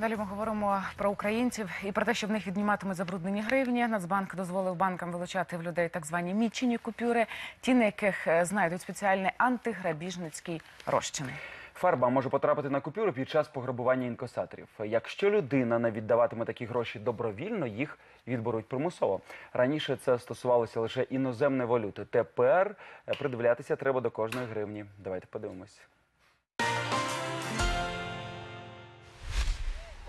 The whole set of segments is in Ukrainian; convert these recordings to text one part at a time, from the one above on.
Далі ми говоримо про українців і про те, що в них відніматимуть забруднені гривні. Нацбанк дозволив банкам вилучати в людей так звані мічені купюри, ті, на яких е, знайдуть спеціальний антиграбіжницький розчин. Фарба може потрапити на купюри під час пограбування інкасаторів. Якщо людина не віддаватиме такі гроші добровільно, їх відберуть примусово. Раніше це стосувалося лише іноземної валюти. Тепер е, придивлятися треба до кожної гривні. Давайте подивимось.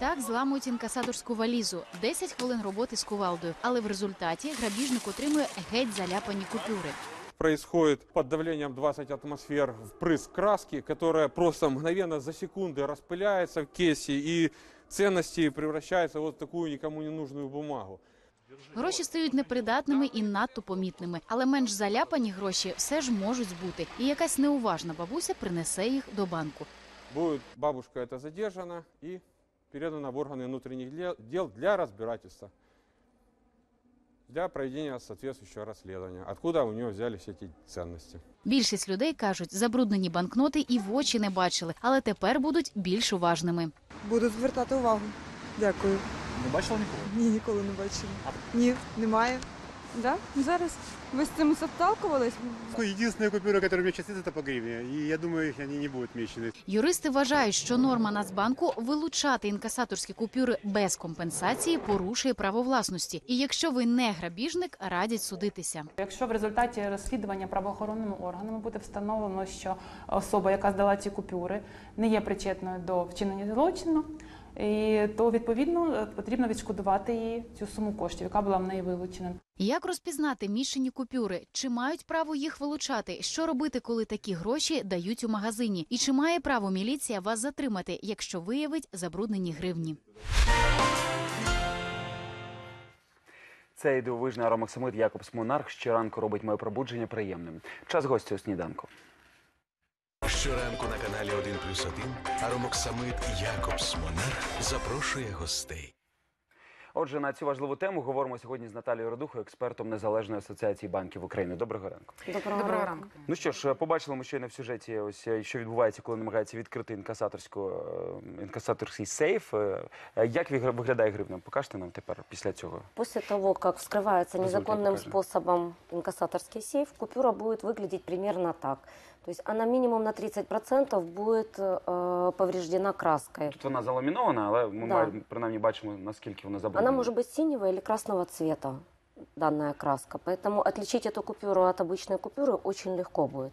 Так зламують інкасаторську валізу. 10 хвилин роботи з кувалдою, але в результаті грабіжник отримує геть заляпані купюри. происходит под давлением 20 атмосфер впрыск краски, которая просто мгновенно за секунды распыляется в кейсе и ценности превращаются в вот такую никому не нужную бумагу. Гроші стають непридатними і надто помітними, але менш заляпані гроші все ж можуть збути. І якась неуважна бабуся принесе їх до банку. Будет бабушка это задержана и передана в органы внутренних дел- для разбирательства, для проведения соответствующего расследования, откуда у нього взялись эти ценности. Більшість людей кажуть, забруднені банкноти і в очі не бачили, але тепер будуть більш уважними. Буду звертати увагу. Дякую. Не бачила ніколи? Ні, ніколи не бачила. Ні, немає. Да? Зараз ви з цим? Ну, Единственная купюра, которая у меня сейчас есть, по гривне. И я думаю, их они не будут мечены. Юристи вважають, що норма Нацбанку вилучати інкасаторські купюри без компенсації порушує право власності. І якщо ви не грабіжник, радять судитися. Якщо в результаті розслідування правоохоронними органами буде встановлено, що особа, яка здала ці купюри, не є причетною до вчинення злочину, і то відповідно потрібно відшкодувати їй цю суму коштів, яка була в неї вилучена. Як розпізнати мішані купюри? Чи мають право їх вилучати? Що робити, коли такі гроші дають у магазині? І чи має право міліція вас затримати, якщо виявить забруднені гривні? Цей дивовижний аромаксимит Якобс Монарх щоранку робить моє пробудження приємним. Час гостя у сніданку. Щоранку на каналі 1 плюс 1 Аромоксамит Якобс Монарх запрошує гостей. Отже, на цю важливу тему говоримо сьогодні з Наталією Родухою, експертом Незалежної асоціації банків України. Доброго ранку. Доброго ранку. Ну що ж, побачили ми щойно в сюжеті, ось е, що відбувається, коли намагається відкрити інкасаторську е, інкасаторський сейф. Е, е, Як вигра- виглядає гривня? Покажете нам тепер після цього. После того, как вскрывается Результат незаконным покажем. способом инкассаторский сейф, купюра будет выглядеть примерно так. То есть она минимум на 30% будет э, повреждена краской. Тут вона заламінована, але ми Да. маємо, принаймні бачимо, наскільки вона забруднена. Она может быть синего или красного цвета, данная краска. Поэтому отличить эту купюру от обычной купюры очень легко будет.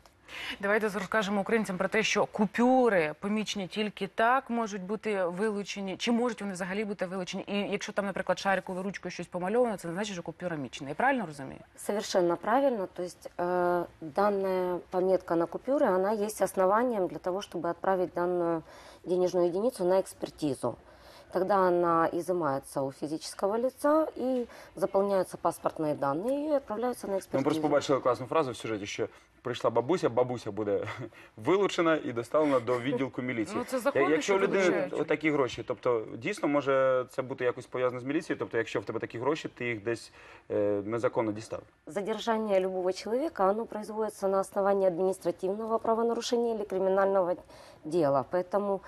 Давайте розкажемо українцям про те, що купюри помічені тільки так можуть бути вилучені, чи можуть вони взагалі бути вилучені. І якщо там, наприклад, шариковою ручкою щось помальовано, це не значить, що купюра мічена. Я правильно розумію? Совершенно правильно. То есть э, данная пометка на купюре, она есть основанием для того, чтобы отправить данную денежную единицу на экспертизу. Тогда она изымается у физического лица и заполняются паспортные данные и отправляются на Ми экспертизу. просто побачили класну фразу в сюжеті, що прийшла бабуся, бабуся буде вилучена і доставлена до відділку міліції. Ну, це Я- законно, Якщо що у людини вилучають. такі гроші, тобто дійсно може це бути якось пов'язано з міліцією. Тобто, якщо в тебе такі гроші, ти їх десь е, незаконно дістав. Задержание любого человека, оно производится на основании административного правонарушения или криминального дела. Поэтому э,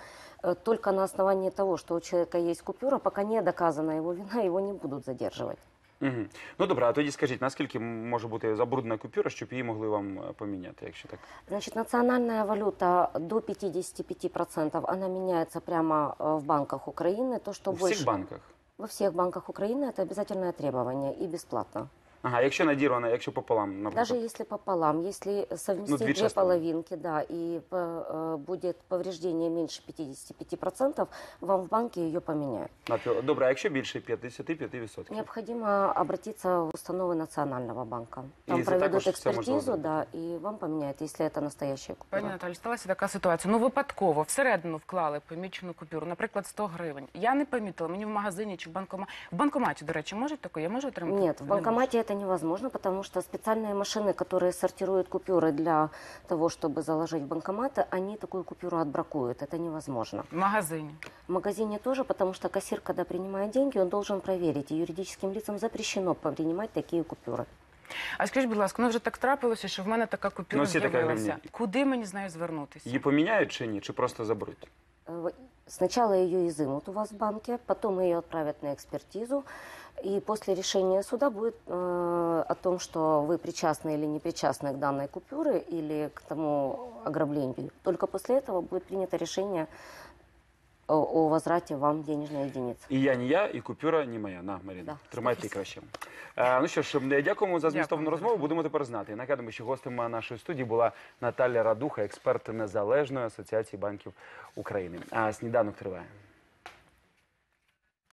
только на основании того, что у человека есть купюра, пока не доказана его вина, его не будут задерживать. Угу. Ну добре, а тоді скажіть, наскільки може бути забруднена купюра, щоб її могли вам е, поміняти, якщо так? Значит, национальная валюта до 55% она меняется прямо э, в банках Украины. То, что У больше всіх банках. во всех банках Украины это обязательное требование и бесплатно. Ага, якщо надірвана, якщо пополам, наприклад. Даже если пополам, если совместить Ну, две две части. половинки, да, и э, будет повреждение меньше 55%, вам в банке ее поменяют. Навпіл- Добре, а якщо більше 55%? Необходимо обратиться в установы Национального банка. Там И за проведут також все можна экспертизу, зробити. да, и вам поменяют, если это настоящая купюра. Пані Наталі, сталася така ситуація. Ну випадково всередину вклали помічену купюру, наприклад, 100 гривень. Я не помітила, мені в магазині чи в банкоматі. В банкоматі, до речі, можуть таке? Я можу отримати? Нет, в Не банкомате это невозможно, потому что специальные машины, которые сортируют купюры для того, чтобы заложить в банкоматы, они такую купюру отбракуют. Это невозможно. можу. В магазині. В магазине тоже, потому что кассир, когда принимает деньги, он должен проверить. И юридическим лицам запрещено принимать такие купюры. А скажіть, будь ласка, ну вже так трапилося, що в мене така купюра Ну, ось є така з'явилася. гривня. Куди мені з нею звернутися? Її поміняють чи ні? Чи просто заберуть? Э, Сначала ее изымут у вас в банке, потом ее отправят на экспертизу, и после решения суда будет э, о том, что вы причастны или не причастны к данной купюре или к тому ограблению. Только после этого будет принято решение о, о возврате вам денежной единицы. І я не я, і купюра не моя. На, Маріна, Да. тримайте її краще. Е, ну що ж, дякуємо за змістовну розмову. Будемо тепер знати. Нагадуємо, що гостем нашої студії була Наталя Радуха, експерт Незалежної асоціації банків України. А сніданок триває.